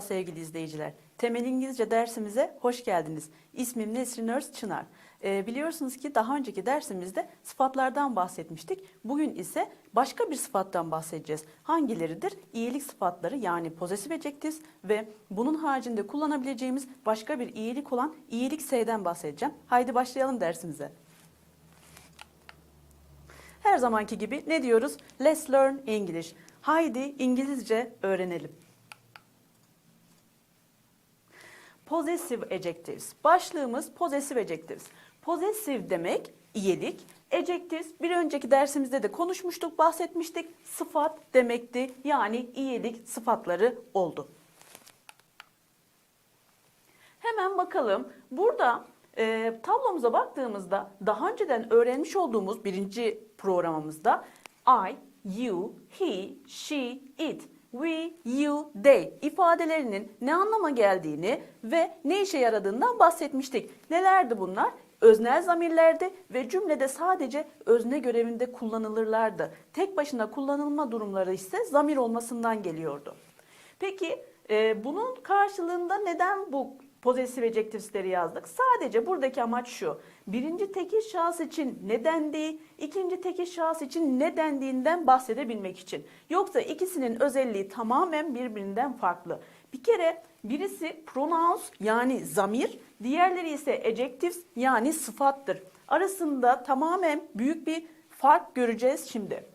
Sevgili izleyiciler. Temel İngilizce dersimize hoş geldiniz. İsmim Nesrin Örs Çınar. Ee, biliyorsunuz ki daha önceki dersimizde sıfatlardan bahsetmiştik. Bugün ise başka bir sıfattan bahsedeceğiz. Hangileridir? İyilik sıfatları yani possessive adjectives ve bunun haricinde kullanabileceğimiz başka bir iyilik olan iyilik S'den bahsedeceğim. Haydi başlayalım dersimize. Her zamanki gibi ne diyoruz? Let's learn English. Haydi İngilizce öğrenelim. Possessive adjectives. Başlığımız possessive adjectives. Possessive demek iyilik. Adjectives bir önceki dersimizde de konuşmuştuk, bahsetmiştik. Sıfat demekti. Yani iyilik sıfatları oldu. Hemen bakalım. Burada e, tablomuza baktığımızda daha önceden öğrenmiş olduğumuz birinci programımızda I, you, he, she, it, we, you, they ifadelerinin ne anlama geldiğini ve ne işe yaradığından bahsetmiştik. Nelerdi bunlar? Öznel zamirlerdi ve cümlede sadece özne görevinde kullanılırlardı. Tek başına kullanılma durumları ise zamir olmasından geliyordu. Peki e, bunun karşılığında neden bu possessive adjectives'leri yazdık? Sadece buradaki amaç şu. Birinci tekil şahıs için ne dendiği, ikinci tekil şahıs için ne dendiğinden bahsedebilmek için. Yoksa ikisinin özelliği tamamen birbirinden farklı. Bir kere birisi pronouns yani zamir, diğerleri ise adjectives yani sıfattır. Arasında tamamen büyük bir fark göreceğiz şimdi.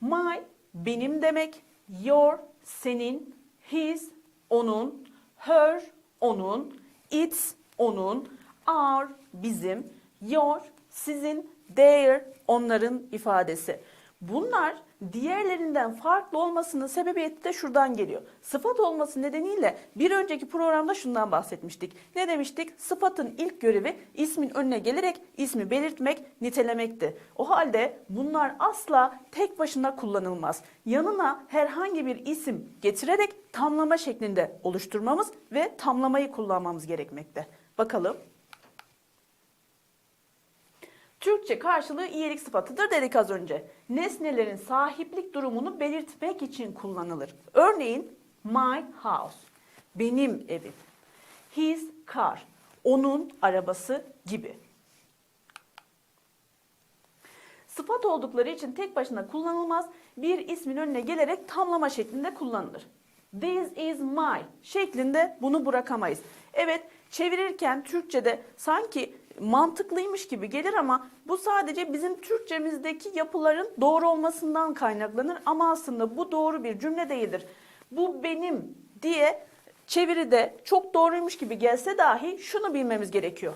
My benim demek, your senin, his onun, her onun, its onun, our bizim, your sizin, their onların ifadesi. Bunlar diğerlerinden farklı olmasının sebebiyeti de şuradan geliyor. Sıfat olması nedeniyle bir önceki programda şundan bahsetmiştik. Ne demiştik? Sıfatın ilk görevi ismin önüne gelerek ismi belirtmek, nitelemekti. O halde bunlar asla tek başına kullanılmaz. Yanına herhangi bir isim getirerek tamlama şeklinde oluşturmamız ve tamlamayı kullanmamız gerekmekte. Bakalım. Türkçe karşılığı iyilik sıfatıdır dedik az önce. Nesnelerin sahiplik durumunu belirtmek için kullanılır. Örneğin my house, benim evim. His car, onun arabası gibi. Sıfat oldukları için tek başına kullanılmaz, bir ismin önüne gelerek tamlama şeklinde kullanılır. This is my şeklinde bunu bırakamayız. Evet, çevirirken Türkçe'de sanki mantıklıymış gibi gelir ama bu sadece bizim Türkçemizdeki yapıların doğru olmasından kaynaklanır ama aslında bu doğru bir cümle değildir. Bu benim diye çeviride çok doğruymuş gibi gelse dahi şunu bilmemiz gerekiyor.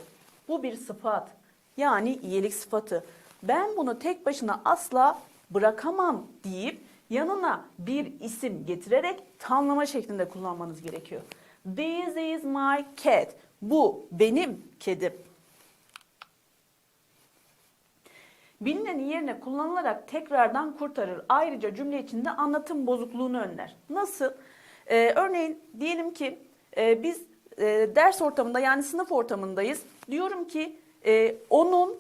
Bu bir sıfat. Yani iyilik sıfatı. Ben bunu tek başına asla bırakamam deyip yanına bir isim getirerek tamlama şeklinde kullanmanız gerekiyor. This is my cat. Bu benim kedim. Bilinenin yerine kullanılarak tekrardan kurtarır. Ayrıca cümle içinde anlatım bozukluğunu önler. Nasıl? Ee, örneğin diyelim ki e, biz e, ders ortamında yani sınıf ortamındayız. Diyorum ki e, onun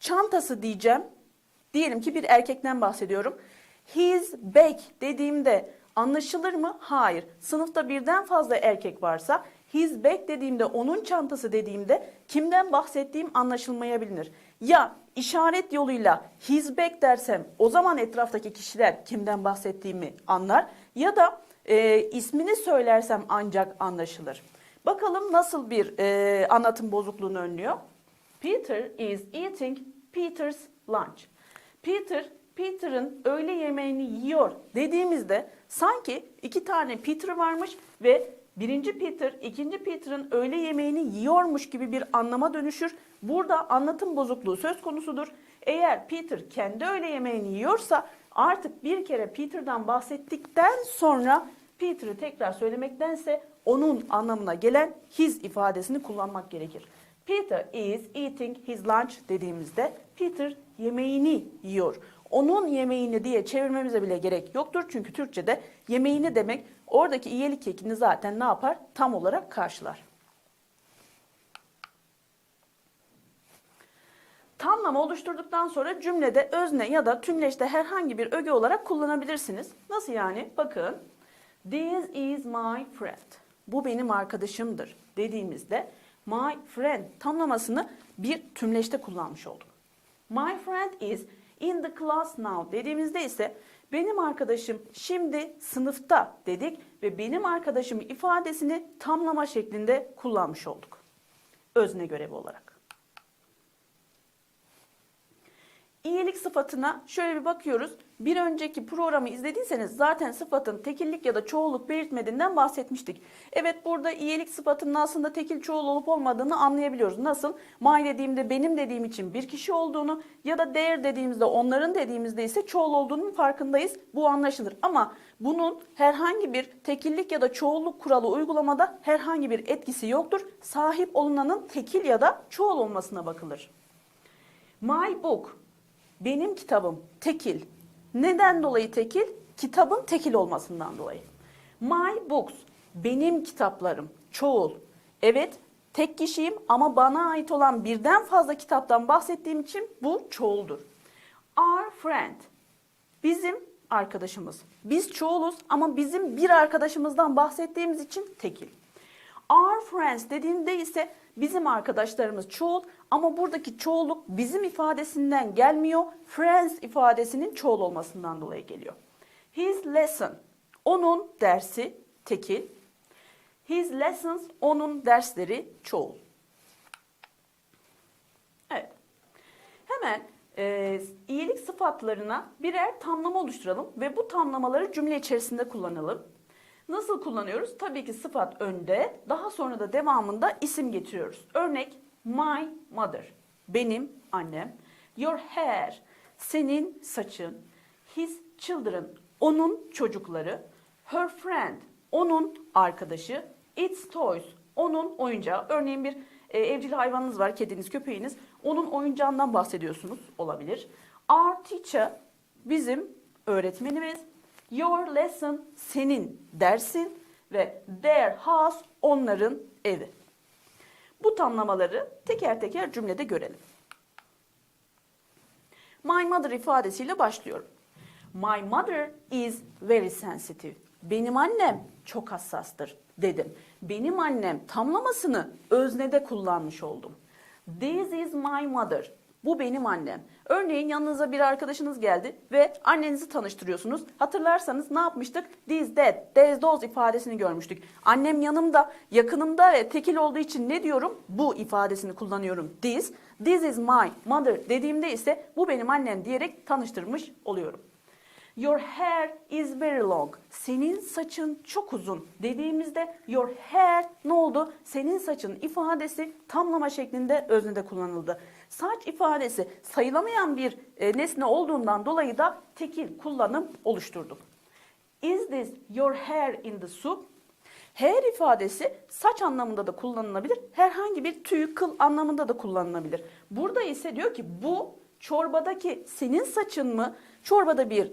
çantası diyeceğim. Diyelim ki bir erkekten bahsediyorum. His bag dediğimde anlaşılır mı? Hayır. Sınıfta birden fazla erkek varsa his bag dediğimde onun çantası dediğimde kimden bahsettiğim anlaşılmayabilir. Ya işaret yoluyla his bag dersem o zaman etraftaki kişiler kimden bahsettiğimi anlar ya da e, ismini söylersem ancak anlaşılır. Bakalım nasıl bir e, anlatım bozukluğunu önlüyor. Peter is eating Peter's lunch. Peter Peter'ın öğle yemeğini yiyor dediğimizde sanki iki tane Peter varmış ve birinci Peter ikinci Peter'ın öğle yemeğini yiyormuş gibi bir anlama dönüşür. Burada anlatım bozukluğu söz konusudur. Eğer Peter kendi öğle yemeğini yiyorsa artık bir kere Peter'dan bahsettikten sonra Peter'ı tekrar söylemektense onun anlamına gelen his ifadesini kullanmak gerekir. Peter is eating his lunch dediğimizde Peter yemeğini yiyor. Onun yemeğini diye çevirmemize bile gerek yoktur. Çünkü Türkçe'de yemeğini demek oradaki iyilik ekini zaten ne yapar? Tam olarak karşılar. Tamlama oluşturduktan sonra cümlede özne ya da tümleşte herhangi bir öge olarak kullanabilirsiniz. Nasıl yani? Bakın. This is my friend. bu benim arkadaşımdır dediğimizde my friend tamlamasını bir tümleşte kullanmış olduk. My friend is in the class now dediğimizde ise benim arkadaşım şimdi sınıfta dedik ve benim arkadaşım ifadesini tamlama şeklinde kullanmış olduk. Özne görevi olarak. İyilik sıfatına şöyle bir bakıyoruz. Bir önceki programı izlediyseniz zaten sıfatın tekillik ya da çoğulluk belirtmediğinden bahsetmiştik. Evet burada iyilik sıfatının aslında tekil çoğul olup olmadığını anlayabiliyoruz. Nasıl? My dediğimde benim dediğim için bir kişi olduğunu ya da their dediğimizde onların dediğimizde ise çoğul olduğunun farkındayız. Bu anlaşılır. Ama bunun herhangi bir tekillik ya da çoğulluk kuralı uygulamada herhangi bir etkisi yoktur. Sahip olunanın tekil ya da çoğul olmasına bakılır. My book benim kitabım tekil. Neden dolayı tekil? Kitabın tekil olmasından dolayı. My books benim kitaplarım çoğul. Evet tek kişiyim ama bana ait olan birden fazla kitaptan bahsettiğim için bu çoğuldur. Our friend bizim arkadaşımız. Biz çoğuluz ama bizim bir arkadaşımızdan bahsettiğimiz için tekil. Our friends dediğimde ise bizim arkadaşlarımız çoğul ama buradaki çoğulluk bizim ifadesinden gelmiyor. Friends ifadesinin çoğul olmasından dolayı geliyor. His lesson onun dersi tekil. His lessons onun dersleri çoğul. Evet. Hemen e, iyilik sıfatlarına birer tamlama oluşturalım ve bu tamlamaları cümle içerisinde kullanalım. Nasıl kullanıyoruz? Tabii ki sıfat önde, daha sonra da devamında isim getiriyoruz. Örnek my mother, benim annem. Your hair, senin saçın. His children, onun çocukları. Her friend, onun arkadaşı. Its toys, onun oyuncağı. Örneğin bir e, evcil hayvanınız var, kediniz, köpeğiniz. Onun oyuncağından bahsediyorsunuz olabilir. Our teacher, bizim öğretmenimiz. Your lesson senin dersin ve their house onların evi. Bu tamlamaları teker teker cümlede görelim. My mother ifadesiyle başlıyorum. My mother is very sensitive. Benim annem çok hassastır dedim. Benim annem tamlamasını öznede kullanmış oldum. This is my mother. Bu benim annem. Örneğin yanınıza bir arkadaşınız geldi ve annenizi tanıştırıyorsunuz. Hatırlarsanız ne yapmıştık? This, that, there's, those ifadesini görmüştük. Annem yanımda, yakınımda ve tekil olduğu için ne diyorum? Bu ifadesini kullanıyorum. This, this is my mother dediğimde ise bu benim annem diyerek tanıştırmış oluyorum. Your hair is very long. Senin saçın çok uzun dediğimizde your hair ne oldu? Senin saçın ifadesi tamlama şeklinde öznede kullanıldı. Saç ifadesi sayılamayan bir e, nesne olduğundan dolayı da tekil kullanım oluşturduk. Is this your hair in the soup? Hair ifadesi saç anlamında da kullanılabilir. Herhangi bir tüy, kıl anlamında da kullanılabilir. Burada ise diyor ki bu çorbadaki senin saçın mı? Çorbada bir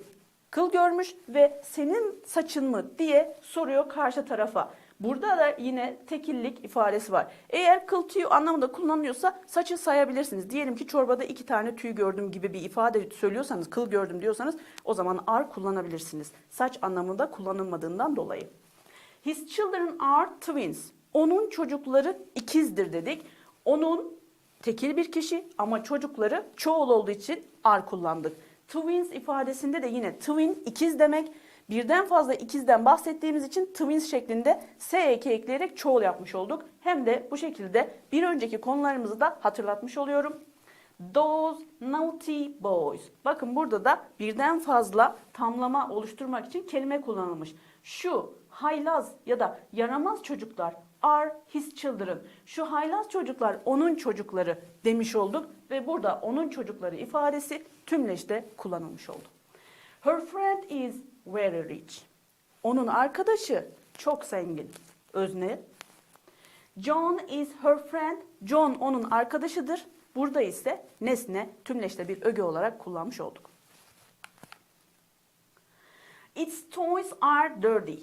kıl görmüş ve senin saçın mı diye soruyor karşı tarafa. Burada da yine tekillik ifadesi var. Eğer kıl tüy anlamında kullanılıyorsa saçı sayabilirsiniz. Diyelim ki çorbada iki tane tüy gördüm gibi bir ifade söylüyorsanız, kıl gördüm diyorsanız o zaman are kullanabilirsiniz. Saç anlamında kullanılmadığından dolayı. His children are twins. Onun çocukları ikizdir dedik. Onun tekil bir kişi ama çocukları çoğul olduğu için are kullandık. Twins ifadesinde de yine twin ikiz demek. Birden fazla ikizden bahsettiğimiz için twins şeklinde s eki ekleyerek çoğul yapmış olduk. Hem de bu şekilde bir önceki konularımızı da hatırlatmış oluyorum. Those naughty boys. Bakın burada da birden fazla tamlama oluşturmak için kelime kullanılmış. Şu haylaz ya da yaramaz çocuklar are his children. Şu haylaz çocuklar onun çocukları demiş olduk ve burada onun çocukları ifadesi tümleşte kullanılmış oldu. Her friend is very rich. Onun arkadaşı çok zengin. Özne. John is her friend. John onun arkadaşıdır. Burada ise nesne tümleşte bir öge olarak kullanmış olduk. Its toys are dirty.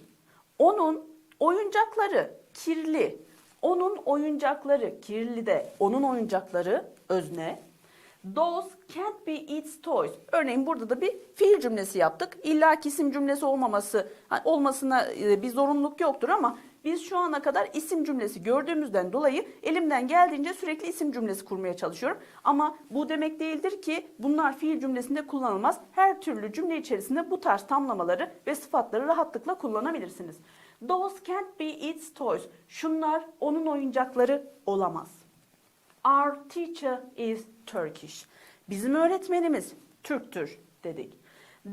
Onun oyuncakları kirli. Onun oyuncakları kirli de onun oyuncakları özne. Those can't be its toys. Örneğin burada da bir fiil cümlesi yaptık. İlla isim cümlesi olmaması olmasına e, bir zorunluluk yoktur ama biz şu ana kadar isim cümlesi gördüğümüzden dolayı elimden geldiğince sürekli isim cümlesi kurmaya çalışıyorum. Ama bu demek değildir ki bunlar fiil cümlesinde kullanılmaz. Her türlü cümle içerisinde bu tarz tamlamaları ve sıfatları rahatlıkla kullanabilirsiniz. Those can't be its toys. Şunlar onun oyuncakları olamaz. Our teacher is Turkish. Bizim öğretmenimiz Türktür dedik.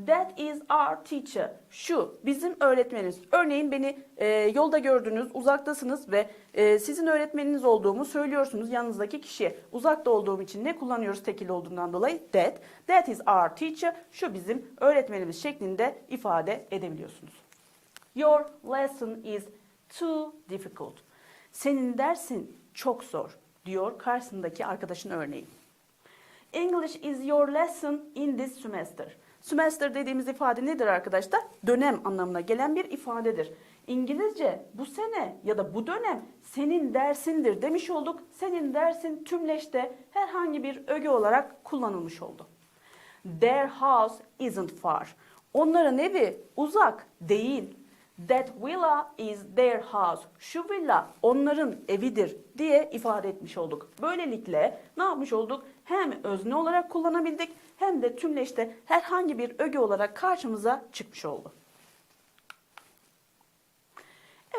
That is our teacher. Şu bizim öğretmenimiz. Örneğin beni e, yolda gördünüz, uzaktasınız ve e, sizin öğretmeniniz olduğumu söylüyorsunuz yanınızdaki kişiye. Uzakta olduğum için ne kullanıyoruz tekil olduğundan dolayı? That. That is our teacher. Şu bizim öğretmenimiz şeklinde ifade edebiliyorsunuz. Your lesson is too difficult. Senin dersin çok zor diyor karşısındaki arkadaşın örneği. English is your lesson in this semester. Semester dediğimiz ifade nedir arkadaşlar? Dönem anlamına gelen bir ifadedir. İngilizce bu sene ya da bu dönem senin dersindir demiş olduk. Senin dersin tümleşte herhangi bir öge olarak kullanılmış oldu. Their house isn't far. Onların evi uzak değil. That villa is their house. Şu villa onların evidir diye ifade etmiş olduk. Böylelikle ne yapmış olduk? Hem özne olarak kullanabildik hem de tümleşte herhangi bir öge olarak karşımıza çıkmış oldu.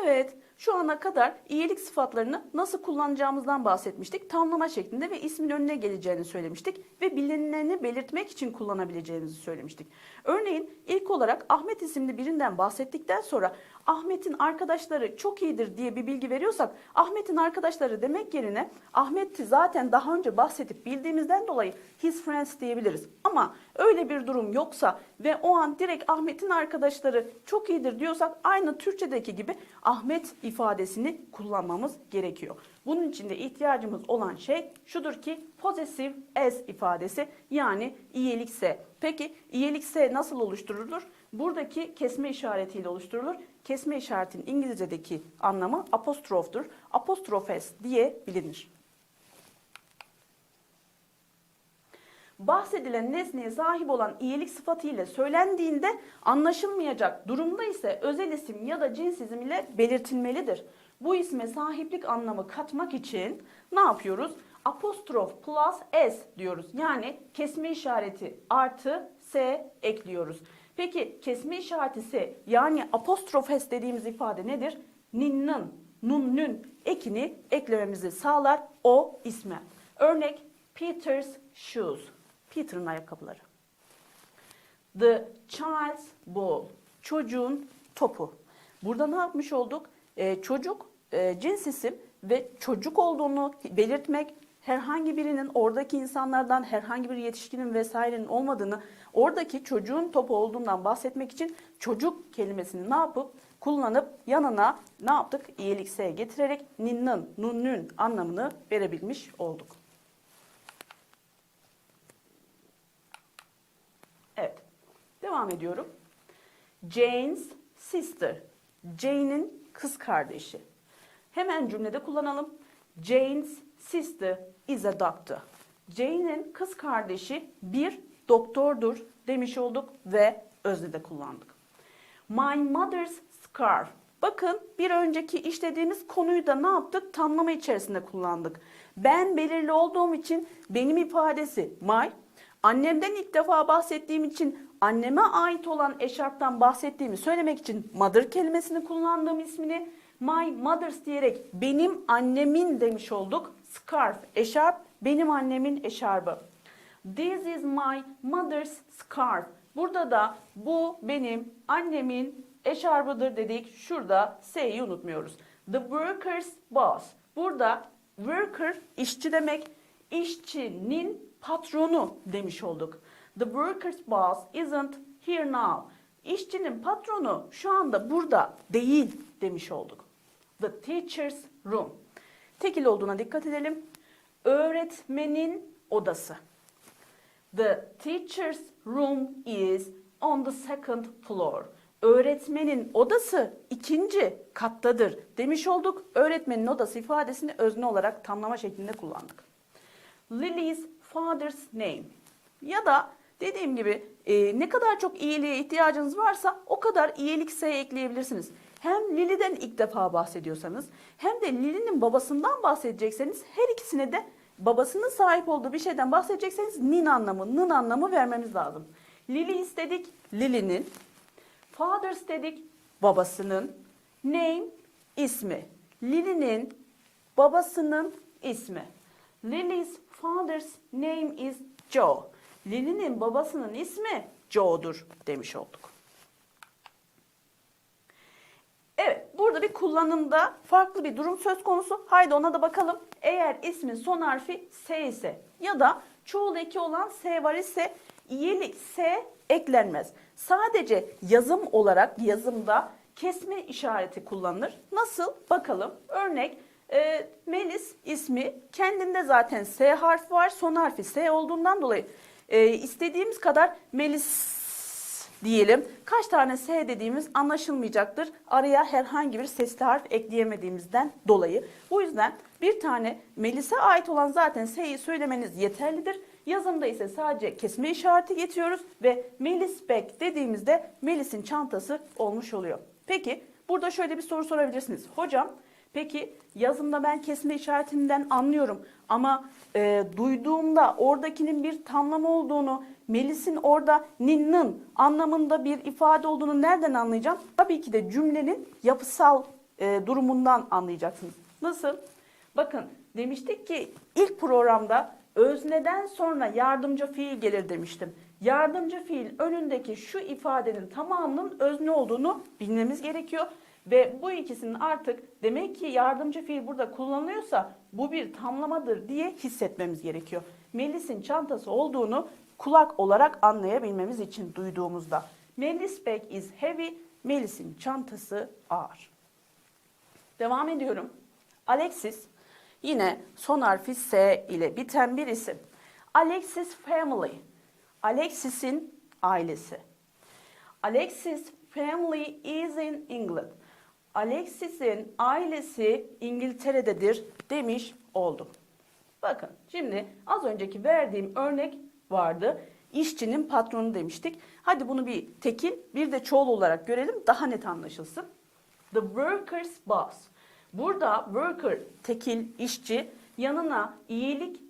Evet, şu ana kadar iyilik sıfatlarını nasıl kullanacağımızdan bahsetmiştik. Tamlama şeklinde ve ismin önüne geleceğini söylemiştik ve bilinenini belirtmek için kullanabileceğimizi söylemiştik. Örneğin ilk olarak Ahmet isimli birinden bahsettikten sonra Ahmet'in arkadaşları çok iyidir diye bir bilgi veriyorsak Ahmet'in arkadaşları demek yerine Ahmet'i zaten daha önce bahsedip bildiğimizden dolayı his friends diyebiliriz. Ama öyle bir durum yoksa ve o an direkt Ahmet'in arkadaşları çok iyidir diyorsak aynı Türkçedeki gibi Ahmet ifadesini kullanmamız gerekiyor. Bunun için de ihtiyacımız olan şey şudur ki possessive as ifadesi yani iyilikse. Peki iyilikse nasıl oluşturulur? Buradaki kesme işaretiyle oluşturulur. Kesme işaretin İngilizce'deki anlamı apostroftur. Apostrofes diye bilinir. bahsedilen nesneye sahip olan iyilik sıfatı ile söylendiğinde anlaşılmayacak durumda ise özel isim ya da cins isim ile belirtilmelidir. Bu isme sahiplik anlamı katmak için ne yapıyoruz? Apostrof plus s diyoruz. Yani kesme işareti artı s ekliyoruz. Peki kesme işareti s yani apostrof s dediğimiz ifade nedir? Ninnın, nunnün ekini eklememizi sağlar o isme. Örnek Peter's shoes. Peter'ın ayakkabıları. The child's ball. Çocuğun topu. Burada ne yapmış olduk? Ee, çocuk e, cins isim ve çocuk olduğunu belirtmek herhangi birinin oradaki insanlardan herhangi bir yetişkinin vesairenin olmadığını oradaki çocuğun topu olduğundan bahsetmek için çocuk kelimesini ne yapıp kullanıp yanına ne yaptık? İyilikse getirerek ninnın, nunnün anlamını verebilmiş olduk. Evet. Devam ediyorum. Jane's sister. Jane'in kız kardeşi. Hemen cümlede kullanalım. Jane's sister is a doctor. Jane'in kız kardeşi bir doktordur demiş olduk ve öznede kullandık. My mother's scarf. Bakın bir önceki işlediğimiz konuyu da ne yaptık? Tamlama içerisinde kullandık. Ben belirli olduğum için benim ifadesi my, Annemden ilk defa bahsettiğim için anneme ait olan eşarptan bahsettiğimi söylemek için mother kelimesini kullandığım ismini my mother's diyerek benim annemin demiş olduk. Scarf, eşarp, benim annemin eşarbı. This is my mother's scarf. Burada da bu benim annemin eşarbıdır dedik. Şurada S'yi unutmuyoruz. The worker's boss. Burada worker işçi demek. İşçinin patronu demiş olduk. The worker's boss isn't here now. İşçinin patronu şu anda burada değil demiş olduk. The teacher's room. Tekil olduğuna dikkat edelim. Öğretmenin odası. The teacher's room is on the second floor. Öğretmenin odası ikinci kattadır demiş olduk. Öğretmenin odası ifadesini özne olarak tamlama şeklinde kullandık. Lily's father's name. Ya da dediğim gibi e, ne kadar çok iyiliğe ihtiyacınız varsa o kadar iyilik ekleyebilirsiniz. Hem Lili'den ilk defa bahsediyorsanız hem de Lili'nin babasından bahsedecekseniz her ikisine de babasının sahip olduğu bir şeyden bahsedecekseniz nin anlamı, nın anlamı vermemiz lazım. Lili istedik, Lili'nin. Fathers dedik, babasının. Name, ismi. Lili'nin babasının ismi. Lily's father's name is Joe. Lily'nin babasının ismi Joe'dur demiş olduk. Evet, burada bir kullanımda farklı bir durum söz konusu. Haydi ona da bakalım. Eğer ismin son harfi S ise ya da çoğul eki olan S var ise iyilik S eklenmez. Sadece yazım olarak yazımda kesme işareti kullanılır. Nasıl? Bakalım. Örnek e, Melis ismi kendinde zaten S harfi var. Son harfi S olduğundan dolayı e, istediğimiz kadar Melis diyelim. Kaç tane S dediğimiz anlaşılmayacaktır. Araya herhangi bir sesli harf ekleyemediğimizden dolayı. Bu yüzden bir tane Melis'e ait olan zaten S'yi söylemeniz yeterlidir. Yazımda ise sadece kesme işareti getiriyoruz ve Melis bag dediğimizde Melis'in çantası olmuş oluyor. Peki burada şöyle bir soru sorabilirsiniz. Hocam Peki yazımda ben kesme işaretinden anlıyorum ama e, duyduğumda oradakinin bir tamlama olduğunu, Melis'in orada ninnın anlamında bir ifade olduğunu nereden anlayacağım? Tabii ki de cümlenin yapısal e, durumundan anlayacaksınız. Nasıl? Bakın demiştik ki ilk programda özneden sonra yardımcı fiil gelir demiştim. Yardımcı fiil önündeki şu ifadenin tamamının özne olduğunu bilmemiz gerekiyor. Ve bu ikisinin artık demek ki yardımcı fiil burada kullanılıyorsa bu bir tamlamadır diye hissetmemiz gerekiyor. Melis'in çantası olduğunu kulak olarak anlayabilmemiz için duyduğumuzda. Melis bag is heavy, Melis'in çantası ağır. Devam ediyorum. Alexis yine son harfi S ile biten bir isim. Alexis family. Alexis'in ailesi. Alexis family is in England. Alexis'in ailesi İngiltere'dedir demiş oldum. Bakın şimdi az önceki verdiğim örnek vardı. İşçinin patronu demiştik. Hadi bunu bir tekil bir de çoğul olarak görelim daha net anlaşılsın. The worker's boss. Burada worker tekil işçi yanına iyilik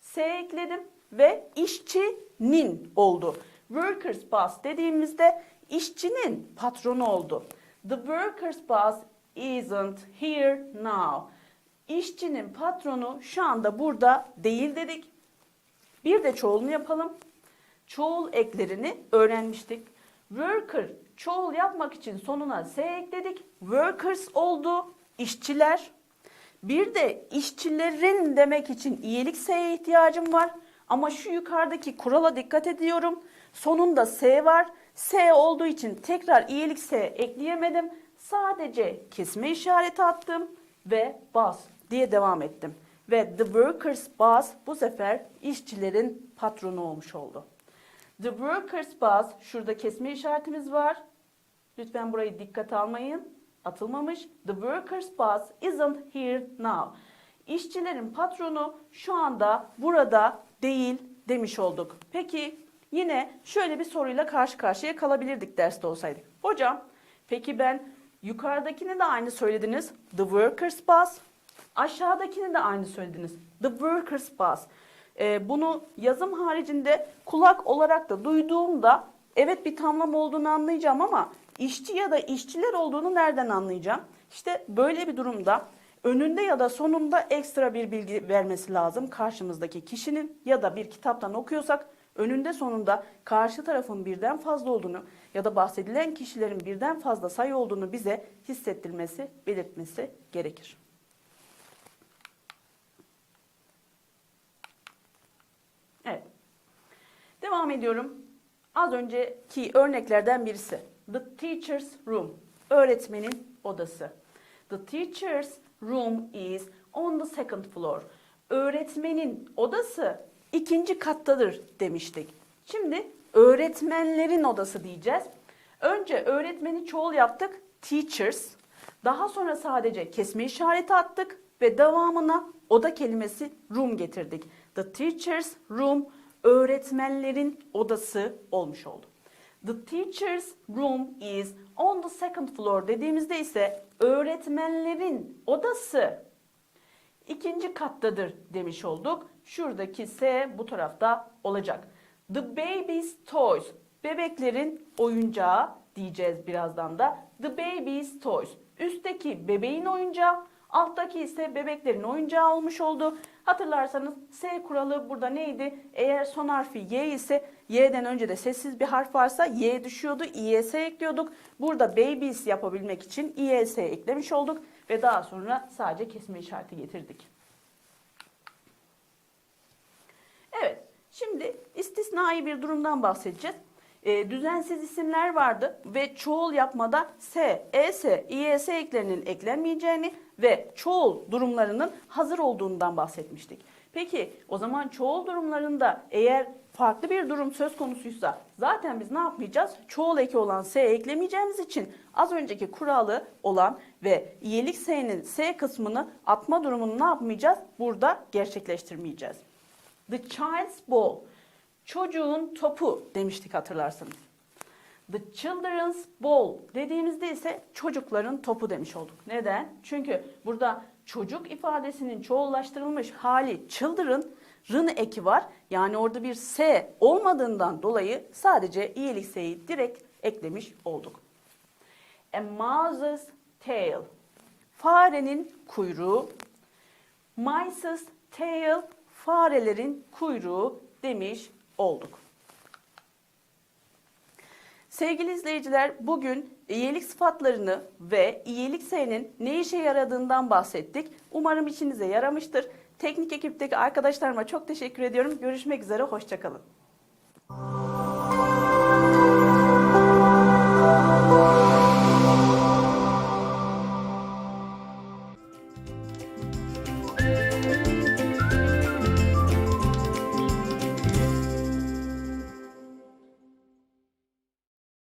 S ekledim ve işçinin oldu. Worker's boss dediğimizde işçinin patronu oldu. The worker's boss isn't here now. İşçinin patronu şu anda burada değil dedik. Bir de çoğulunu yapalım. Çoğul eklerini öğrenmiştik. Worker çoğul yapmak için sonuna s ekledik. Workers oldu. işçiler. Bir de işçilerin demek için iyilik s'ye ihtiyacım var. Ama şu yukarıdaki kurala dikkat ediyorum. Sonunda s var. S olduğu için tekrar iyilik S ekleyemedim. Sadece kesme işareti attım ve bas diye devam ettim. Ve the workers boss bu sefer işçilerin patronu olmuş oldu. The workers boss şurada kesme işaretimiz var. Lütfen burayı dikkate almayın. Atılmamış. The workers boss isn't here now. İşçilerin patronu şu anda burada değil demiş olduk. Peki yine şöyle bir soruyla karşı karşıya kalabilirdik derste olsaydık. Hocam peki ben yukarıdakini de aynı söylediniz. The workers boss. Aşağıdakini de aynı söylediniz. The workers boss. Ee, bunu yazım haricinde kulak olarak da duyduğumda evet bir tamlama olduğunu anlayacağım ama işçi ya da işçiler olduğunu nereden anlayacağım? İşte böyle bir durumda önünde ya da sonunda ekstra bir bilgi vermesi lazım karşımızdaki kişinin ya da bir kitaptan okuyorsak önünde sonunda karşı tarafın birden fazla olduğunu ya da bahsedilen kişilerin birden fazla sayı olduğunu bize hissettirmesi, belirtmesi gerekir. Evet. Devam ediyorum. Az önceki örneklerden birisi. The teacher's room. Öğretmenin odası. The teacher's room is on the second floor. Öğretmenin odası ikinci kattadır demiştik. Şimdi öğretmenlerin odası diyeceğiz. Önce öğretmeni çoğul yaptık. Teachers. Daha sonra sadece kesme işareti attık ve devamına oda kelimesi room getirdik. The teacher's room öğretmenlerin odası olmuş oldu. The teacher's room is on the second floor dediğimizde ise öğretmenlerin odası ikinci kattadır demiş olduk. Şuradaki S bu tarafta olacak. The baby's toys. Bebeklerin oyuncağı diyeceğiz birazdan da. The baby's toys. Üstteki bebeğin oyuncağı, alttaki ise bebeklerin oyuncağı olmuş oldu. Hatırlarsanız S kuralı burada neydi? Eğer son harfi Y ise Y'den önce de sessiz bir harf varsa Y düşüyordu. İYS ekliyorduk. Burada babies yapabilmek için İYS eklemiş olduk ve daha sonra sadece kesme işareti getirdik. Evet, şimdi istisnai bir durumdan bahsedeceğiz. Ee, düzensiz isimler vardı ve çoğul yapmada S, ES, İES eklerinin eklenmeyeceğini ve çoğul durumlarının hazır olduğundan bahsetmiştik. Peki o zaman çoğul durumlarında eğer farklı bir durum söz konusuysa zaten biz ne yapmayacağız? Çoğul eki olan S eklemeyeceğimiz için az önceki kuralı olan ve iyilik S'nin S kısmını atma durumunu ne yapmayacağız? Burada gerçekleştirmeyeceğiz. The child's ball. Çocuğun topu demiştik hatırlarsanız. The children's ball dediğimizde ise çocukların topu demiş olduk. Neden? Çünkü burada çocuk ifadesinin çoğullaştırılmış hali children, rın eki var. Yani orada bir s olmadığından dolayı sadece iyilik s'yi direkt eklemiş olduk. A mouse's tail. Farenin kuyruğu. Mice's tail farelerin kuyruğu demiş olduk. Sevgili izleyiciler bugün iyilik sıfatlarını ve iyilik S'nin ne işe yaradığından bahsettik. Umarım işinize yaramıştır. Teknik ekipteki arkadaşlarıma çok teşekkür ediyorum. Görüşmek üzere, hoşçakalın.